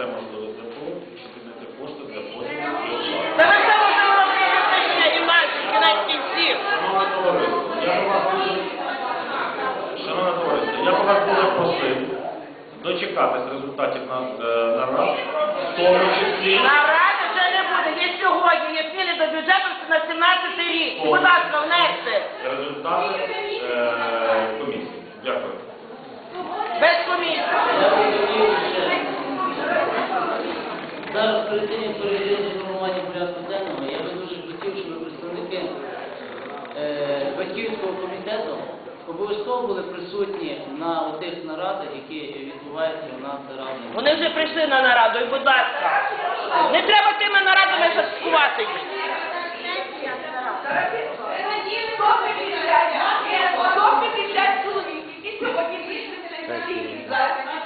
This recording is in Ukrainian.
все можливе для того, щоб підняти кошти для поділу і оплати. Та ви все можливо робити рішення і маєте кінець кінців. Шановне товариство, я вас дуже... Шановне товариство, я би вас дуже просив дочекатись результатів на, е, нарад, в тому числі... Наради вже не буде. Є сьогодні, є зміни до бюджету на 17 рік. Будь ласка, внести. результати е, комісії. Дякую. Без комісії. Зараз перед тим, як перейти до формування порядку денного, я би дуже хотів, щоб представники е, батьківського комітету обов'язково були присутні на тих нарадах, які відбуваються у нас разом. Вони вже прийшли на нараду, і будь ласка. Не треба тими нарадами заскувати їх. 150 чоловік, які сьогодні прийшли сьогодні.